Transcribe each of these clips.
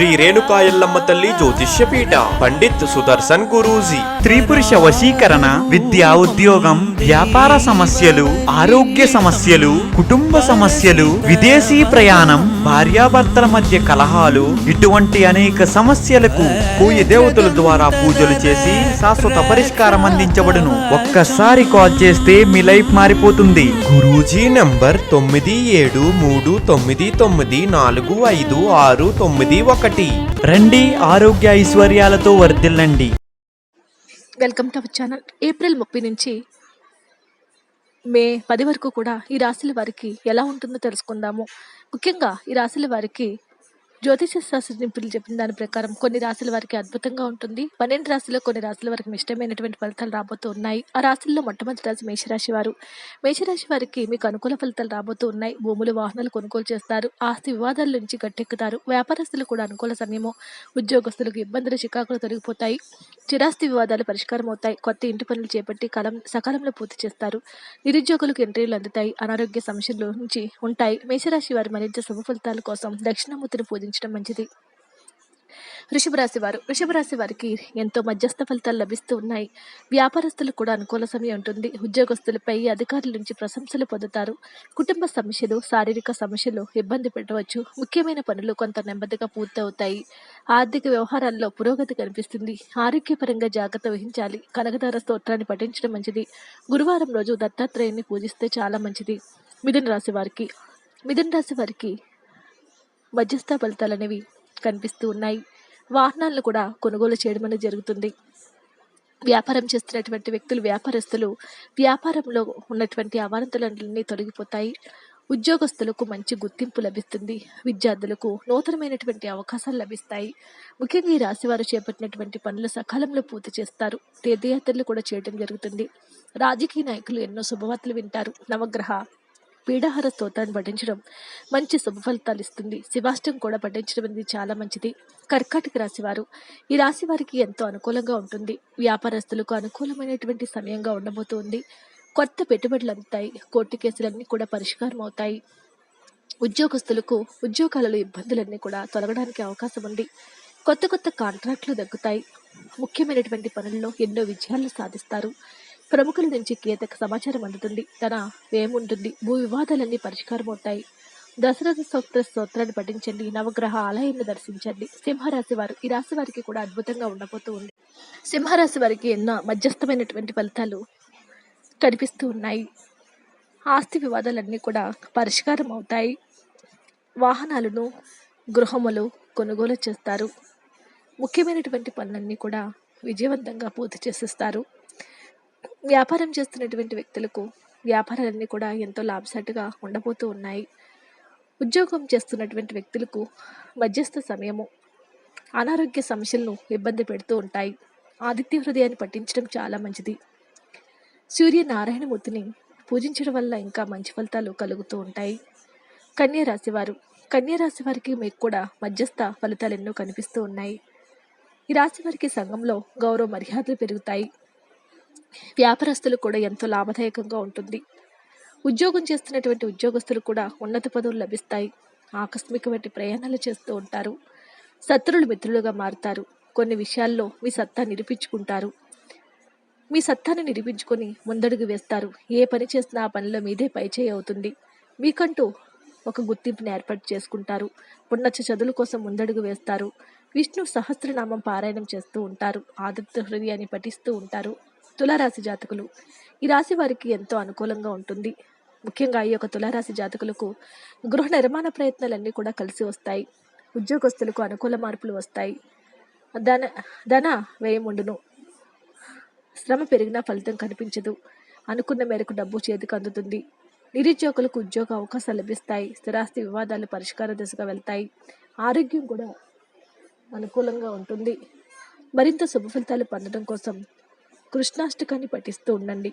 శ్రీ రేణుకాయల్లమ్మ తల్లి జ్యోతిష్యపీఠ పండిత్ సుదర్శన్ గురూజీ. త్రిపురుష వశీకరణ విద్య ఉద్యోగం వ్యాపార సమస్యలు ఆరోగ్య సమస్యలు కుటుంబ సమస్యలు విదేశీ ప్రయాణం భార్యాభర్తల మధ్య కలహాలు ఇటువంటి అనేక సమస్యలకు కోయి దేవతల ద్వారా పూజలు చేసి శాశ్వత పరిష్కారం అందించబడును. ఒక్కసారి కాల్ చేస్తే మీ లైఫ్ మారిపోతుంది. గురూజీ నంబర్ తొమ్మిది ఏడు మూడు తొమ్మిది తొమ్మిది నాలుగు ఐదు ఆరు తొమ్మిది ఒకటి. రండి ఆరోగ్య ఐశ్వర్యాలతో వర్ధిల్లండి. Welcome to our channel April ముప్పై నుంచి మే పది వరకు కూడా ఈ రాశుల వారికి ఎలా ఉంటుందో తెలుసుకుందాము. ముఖ్యంగా ఈ రాశుల వారికి జ్యోతిష శాస్త్ర నిపుణులు చెప్పిన దాని ప్రకారం కొన్ని రాశుల వారికి అద్భుతంగా ఉంటుంది. పన్నెండు రాశుల్లో కొన్ని రాశుల వారికి ఇష్టమైనటువంటి ఫలితాలు రాబోతూ ఉన్నాయి. ఆ రాశుల్లో మొట్టమొదటి రాశి మేషరాశి వారు. మేషరాశి వారికి మీకు అనుకూల ఫలితాలు రాబోతూ ఉన్నాయి. భూములు వాహనాలు కొనుగోలు చేస్తారు. ఆస్తి వివాదాల నుంచి గట్టెక్కుతారు. వ్యాపారస్తులు కూడా అనుకూల సమయము ఉద్యోగస్తులకు ఇబ్బందులు చికాకులు తొలగిపోతాయి. చిరాస్తి వివాదాలు పరిష్కారం అవుతాయి. కొత్త ఇంటి పనులు చేపట్టి కాలం సకాలంలో పూర్తి చేస్తారు. నిరుద్యోగులకు ఎంట్రీలు అందుతాయి. అనారోగ్య సమస్యల నుంచి ఉంటాయి. మేషరాశి వారి మరింత శుభ ఫలితాల కోసం దక్షిణామూర్తిని పాటించడం మంచిది. వృషభ రాశి వారు వృషభ రాశి వారికి ఎంతో మధ్యస్థ ఫలితాలు లభిస్తూ ఉన్నాయి. వ్యాపారస్తులు కూడా అనుకూల సమయం ఉంటుంది. ఉద్యోగస్తులపై అధికారుల నుంచి ప్రశంసలు పొందుతారు. కుటుంబ సమస్యలు శారీరక సమస్యలు ఇబ్బంది పెట్టవచ్చు. ముఖ్యమైన పనులు కొంత నెమ్మదిగా పూర్తవుతాయి. ఆర్థిక వ్యవహారాల్లో పురోగతి కనిపిస్తుంది. ఆరోగ్యపరంగా జాగ్రత్త వహించాలి. కనకదార స్తోత్రాన్ని పఠించడం మంచిది. గురువారం రోజు దత్తాత్రేయుని పూజిస్తే చాలా మంచిది. మిథున రాశి వారికి మిథున రాశి వారికి మధ్యస్థ ఫలితాలు అనేవి కనిపిస్తూ ఉన్నాయి. వాహనాలను కూడా కొనుగోలు చేయడం అనేది జరుగుతుంది. వ్యాపారం చేస్తున్నటువంటి వ్యక్తులు వ్యాపారస్తులు వ్యాపారంలో ఉన్నటువంటి అవాంతలన్నీ తొలగిపోతాయి. ఉద్యోగస్తులకు మంచి గుర్తింపు లభిస్తుంది. విద్యార్థులకు నూతనమైనటువంటి అవకాశాలు లభిస్తాయి. ముఖ్యంగా ఈ రాశివారు చేపట్టినటువంటి పనులు సకాలంలో పూర్తి చేస్తారు. తీర్థయాత్రలు కూడా చేయడం జరుగుతుంది. రాజకీయ నాయకులు ఎన్నో శుభవార్తలు వింటారు. నవగ్రహ పీడాహార స్తోత్రాన్ని పఠించడం మంచి శుభ ఫలితాలు ఇస్తుంది. శివాష్టం కూడా పఠించడం అనేది చాలా మంచిది. కర్కాటక రాశి వారు ఈ రాశి వారికి ఎంతో అనుకూలంగా ఉంటుంది. వ్యాపారస్తులకు అనుకూలమైనటువంటి సమయంగా ఉండబోతుంది. కొత్త పెట్టుబడులు అందుతాయి. కోర్టు కేసులన్నీ కూడా పరిష్కారం అవుతాయి. ఉద్యోగస్తులకు ఉద్యోగాలలో ఇబ్బందులన్నీ కూడా తొలగడానికి అవకాశం ఉంది. కొత్త కొత్త కాంట్రాక్టులు దక్కుతాయి. ముఖ్యమైనటువంటి పనుల్లో ఎన్నో విజయాలను సాధిస్తారు. ప్రముఖుల నుంచి కీలక సమాచారం అందుతుంది. తన ఏముంటుంది? భూ వివాదాలన్నీ పరిష్కారం అవుతాయి. దశరథ సూక్త స్తోత్రాన్ని పఠించండి. నవగ్రహ ఆలయాన్ని దర్శించండి. సింహరాశి వారు ఈ రాశి వారికి కూడా అద్భుతంగా ఉండబోతూ ఉంది. సింహరాశి వారికి ఎన్నో మధ్యస్థమైనటువంటి ఫలితాలు కనిపిస్తూ ఉన్నాయి. ఆస్తి వివాదాలన్నీ కూడా పరిష్కారం అవుతాయి. వాహనాలను గృహములు కొనుగోలు చేస్తారు. ముఖ్యమైనటువంటి పనులన్నీ కూడా విజయవంతంగా పూర్తి చేసేస్తారు. వ్యాపారం చేస్తున్నటువంటి వ్యక్తులకు వ్యాపారాలన్నీ కూడా ఎంతో లాభసాటిగా ఉండబోతూ ఉన్నాయి. ఉద్యోగం చేస్తున్నటువంటి వ్యక్తులకు మధ్యస్థ సమయము అనారోగ్య సమస్యలను ఇబ్బంది పెడుతూ ఉంటాయి. ఆదిత్య హృదయాన్ని పట్టించడం చాలా మంచిది. సూర్య నారాయణమూర్తిని పూజించడం వల్ల ఇంకా మంచి ఫలితాలు కలుగుతూ ఉంటాయి. కన్యా రాశివారు కన్యా రాశి వారికి మీకు కూడా మధ్యస్థ ఫలితాలు ఎన్నో కనిపిస్తూ ఉన్నాయి. ఈ రాశి వారికి సంఘంలో గౌరవ మర్యాదలు పెరుగుతాయి. వ్యాపారస్తులు కూడా ఎంతో లాభదాయకంగా ఉంటుంది. ఉద్యోగం చేస్తున్నటువంటి ఉద్యోగస్తులు కూడా ఉన్నత పదవులు లభిస్తాయి. ఆకస్మికమైన ప్రయాణాలు చేస్తూ ఉంటారు. శత్రులు మిత్రులుగా మారుతారు. కొన్ని విషయాల్లో మీ సత్తా నిరూపించుకుంటారు. మీ సత్తాను నిరూపించుకొని ముందడుగు వేస్తారు. ఏ పని చేసినా ఆ పనిలో మీదే పైచేయి అవుతుంది. మీకంటూ ఒక గుర్తింపుని ఏర్పాటు చేసుకుంటారు. ఉన్నత చదువుల కోసం ముందడుగు వేస్తారు. విష్ణు సహస్రనామం పారాయణం చేస్తూ ఉంటారు. ఆదిత్య హృదయాన్ని పఠిస్తూ ఉంటారు. తులారాశి జాతకులు. ఈ రాశి వారికి ఎంతో అనుకూలంగా ఉంటుంది. ముఖ్యంగా ఈ యొక్క తులారాశి జాతకులకు గృహ నిర్మాణ ప్రయత్నాలన్నీ కూడా కలిసి వస్తాయి. ఉద్యోగస్తులకు అనుకూల మార్పులు వస్తాయి. ధన ధన వ్యయముండును శ్రమ పెరిగినా ఫలితం కనిపించదు. అనుకున్న మేరకు డబ్బు చేతికి అందుతుంది. నిరుద్యోగులకు ఉద్యోగ అవకాశాలు లభిస్తాయి. స్థిరాస్తి వివాదాలు పరిష్కార దిశగా వెళ్తాయి. ఆరోగ్యం కూడా అనుకూలంగా ఉంటుంది. మరింత శుభ ఫలితాలు పొందడం కోసం కృష్ణాష్టకాన్ని పఠిస్తూ ఉండండి.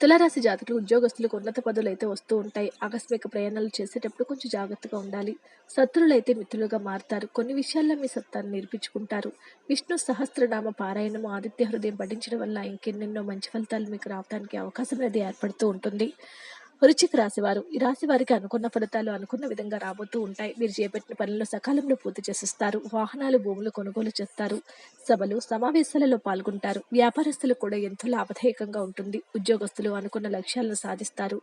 తులారాశి జాతకులు ఉద్యోగస్తులకు ఉన్నత పదవులు అయితే వస్తూ ఉంటాయి. ఆకస్మిక ప్రయాణాలు చేసేటప్పుడు కొంచెం జాగ్రత్తగా ఉండాలి. శత్రులు అయితే మిత్రులుగా మారుతారు. కొన్ని విషయాల్లో మీ సత్తాన్ని నేర్పించుకుంటారు. విష్ణు సహస్రనామ పారాయణం ఆదిత్య హృదయం పఠించడం వల్ల ఇంకెన్నెన్నో మంచి ఫలితాలు మీకు రావడానికి అవకాశం అనేది ఏర్పడుతూ ఉంటుంది. వృచ్చిక రాశివారు. ఈ రాశి వారికి అనుకున్న ఫలితాలు అనుకున్న విధంగా రాబోతూ ఉంటాయి. మీరు చేపట్టిన పనులను సకాలంలో పూర్తి చేసిస్తారు. వాహనాలు భూములు కొనుగోలు చేస్తారు. సభలు సమావేశాలలో పాల్గొంటారు. వ్యాపారస్తులు కూడా ఎంతో లాభదాయకంగా ఉంటుంది. ఉద్యోగస్తులు అనుకున్న లక్ష్యాలను సాధిస్తారు.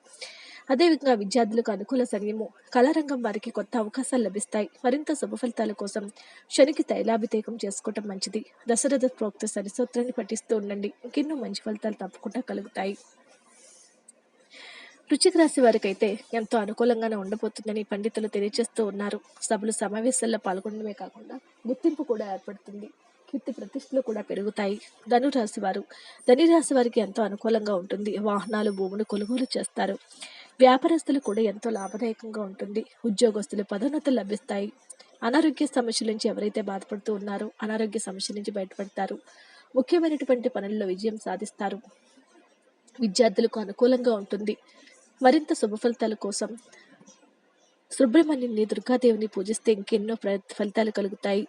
అదేవిధంగా విద్యార్థులకు అనుకూల సమయము కళారంగం వారికి కొత్త అవకాశాలు లభిస్తాయి. మరింత శుభ ఫలితాల కోసం శనికి తైలాభిషేకం చేసుకోవటం మంచిది. దశరథ ప్రోక్త సరిసూత్రాన్ని పఠిస్తూ ఉండండి. ఇంకెన్నో మంచి ఫలితాలు తప్పకుండా కలుగుతాయి. రుచిక రాశి వారికి అయితే ఎంతో అనుకూలంగానే ఉండబోతుందని పండితులు తెలియజేస్తూ ఉన్నారు. సభలు సమావేశాల్లో పాల్గొనడమే కాకుండా గుర్తింపు కూడా ఏర్పడుతుంది. కీర్తి ప్రతిష్టలు కూడా పెరుగుతాయి. ధనురాశి వారు ధనురాశి వారికి ఎంతో అనుకూలంగా ఉంటుంది. వాహనాలు భూములు కొనుగోలు చేస్తారు. వ్యాపారస్తులు కూడా ఎంతో లాభదాయకంగా ఉంటుంది. ఉద్యోగస్తులు పదోన్నతులు లభిస్తాయి. అనారోగ్య సమస్యల నుంచి ఎవరైతే బాధపడుతూ ఉన్నారో అనారోగ్య సమస్య నుంచి బయటపడతారు. ముఖ్యమైనటువంటి పనుల్లో విజయం సాధిస్తారు. విద్యార్థులకు అనుకూలంగా ఉంటుంది. మరింత శుభ ఫలితాల కోసం సుబ్రహ్మణ్యుని దుర్గాదేవిని పూజిస్తే ఇంకెన్నో ఫలితాలు కలుగుతాయి.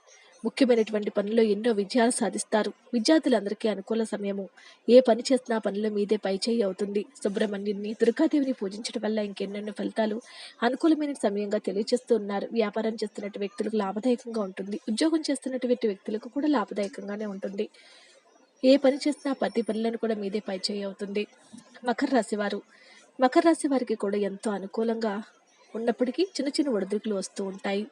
ముఖ్యమైనటువంటి పనుల్లో ఎన్నో విజయాలు సాధిస్తారు. విద్యార్థులందరికీ అనుకూల సమయము. ఏ పని చేసినా పనిలో మీదే పైచేయి అవుతుంది. సుబ్రహ్మణ్యుని దుర్గాదేవిని పూజించడం వల్ల ఇంకెన్నెన్నో ఫలితాలు అనుకూలమైన సమయంగా తెలియజేస్తూ ఉన్నారు. వ్యాపారం చేస్తున్నట్టు వ్యక్తులకు లాభదాయకంగా ఉంటుంది. ఉద్యోగం చేస్తున్నటువంటి వ్యక్తులకు కూడా లాభదాయకంగానే ఉంటుంది. ఏ పని చేసినా ప్రతి పనులను కూడా మీదే పైచేయి అవుతుంది. మకర రాశి వారు మకర రాశి వారికి కూడా ఎంతో అనుకూలంగా ఉన్నప్పటికీ చిన్న చిన్న ఒడిదుడుకులు వస్తూ ఉంటాయి.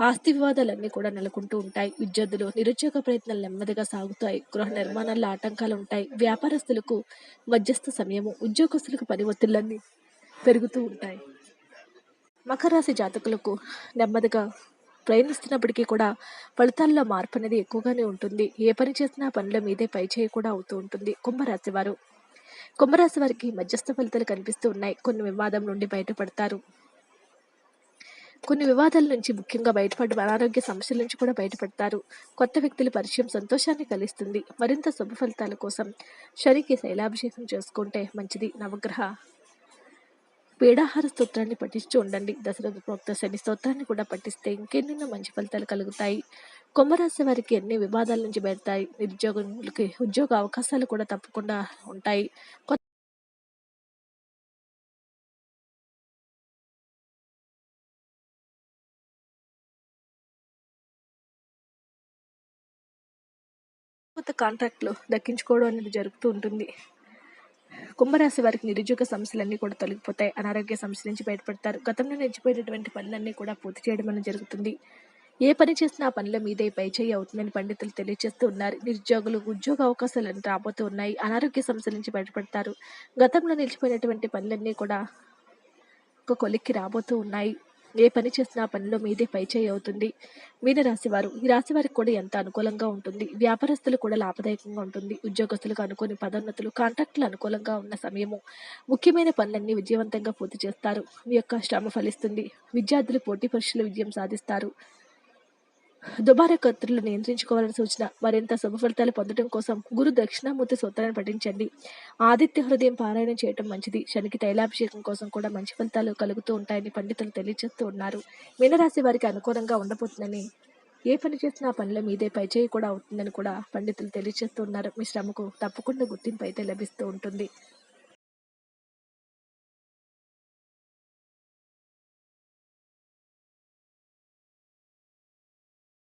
ఆస్తి వివాదాలన్నీ కూడా నెలకొంటూ ఉంటాయి. విద్యార్థులు నిరుద్యోగ ప్రయత్నాలు నెమ్మదిగా సాగుతాయి. గృహ నిర్మాణాల్లో ఆటంకాలు ఉంటాయి. వ్యాపారస్తులకు మధ్యస్థ సమయము ఉద్యోగస్తులకు పని ఒత్తిళ్ళన్నీ పెరుగుతూ ఉంటాయి. మకర రాశి జాతకులకు నెమ్మదిగా ప్రయాణిస్తున్నప్పటికీ కూడా ఫలితాల్లో మార్పు అనేది ఎక్కువగానే ఉంటుంది. ఏ పని చేసినా పనుల మీదే పైచేయి కూడా అవుతూ ఉంటుంది. కుంభరాశి వారు కుంభరాశి వారికి మధ్యస్థ ఫలితాలు కనిపిస్తూ ఉన్నాయి. కొన్ని వివాదం నుండి బయటపడతారు. కొన్ని వివాదాల నుంచి ముఖ్యంగా బయటపడడం అనారోగ్య సమస్యల నుంచి కూడా బయటపడతారు. కొత్త వ్యక్తుల పరిచయం సంతోషాన్ని కలిగిస్తుంది. మరింత శుభ ఫలితాల కోసం శనికి శైలాభిషేకం చేసుకుంటే మంచిది. నవగ్రహ పీడాహార స్తోత్రాన్ని పఠిస్తూ ఉండండి. దశరథ ప్రోక్త శని స్తోత్రాన్ని కూడా పఠిస్తే ఇంకెన్నెన్నో మంచి ఫలితాలు కలుగుతాయి. కుంభరాశి వారికి ఎన్ని వివాదాల నుంచి పెడతాయి నిరుద్యోగులకి ఉద్యోగ అవకాశాలు కూడా తప్పకుండా ఉంటాయి. కొత్త కొత్త కాంట్రాక్ట్లు దక్కించుకోవడం అనేది జరుగుతూ ఉంటుంది. కుంభరాశి వారికి నిరుద్యోగ సమస్యలన్నీ కూడా తొలగిపోతాయి. అనారోగ్య సమస్యల నుంచి బయటపడతారు. గతంలో నిలిచిపోయినటువంటి పనులన్నీ కూడా పూర్తి చేయడం అనేది జరుగుతుంది. ఏ పని చేసినా పనుల మీదే పైచేయి అవుతుందని పండితులు తెలియజేస్తూ ఉన్నారు. నిరుద్యోగులు ఉద్యోగ అవకాశాలు రాబోతూ ఉన్నాయి. అనారోగ్య సమస్యల నుంచి బయటపడతారు. గతంలో నిలిచిపోయినటువంటి పనులన్నీ కూడా ఒక కొలిక్కి రాబోతూ ఉన్నాయి. ఏ పని చేసినా పనిలో మీదే పైచేయి అవుతుంది. మీన రాశి వారు ఈ రాశి వారికి కూడా ఎంత అనుకూలంగా ఉంటుంది? వ్యాపారస్తులు కూడా లాభదాయకంగా ఉంటుంది. ఉద్యోగస్తులకు అనుకోని పదోన్నతులు కాంట్రాక్టులు అనుకూలంగా ఉన్న సమయము ముఖ్యమైన పనులన్నీ విజయవంతంగా పూర్తి చేస్తారు. మీ యొక్క శ్రమ ఫలిస్తుంది. విద్యార్థులు పోటీ పరీక్షలు విజయం సాధిస్తారు. దుబారా ఖర్చులు నియంత్రించుకోవాలని సూచన మరింత శుభ ఫలితాలు పొందడం కోసం గురు దక్షిణామూర్తి సూత్రాన్ని పఠించండి. ఆదిత్య హృదయం పారాయణం చేయటం మంచిది. శనికి తైలాభిషేకం కోసం కూడా మంచి ఫలితాలు కలుగుతూ ఉంటాయని పండితులు తెలియజేస్తూ ఉన్నారు. మీనరాశి వారికి అనుకూలంగా ఉండబోతుందని ఏ పని చేసినా పనిలో మీదే పైచేయి కూడా అవుతుందని కూడా పండితులు తెలియజేస్తూ ఉన్నారు. మీ శ్రమకు తప్పకుండా గుర్తింపు అయితే లభిస్తూ ఉంటుంది.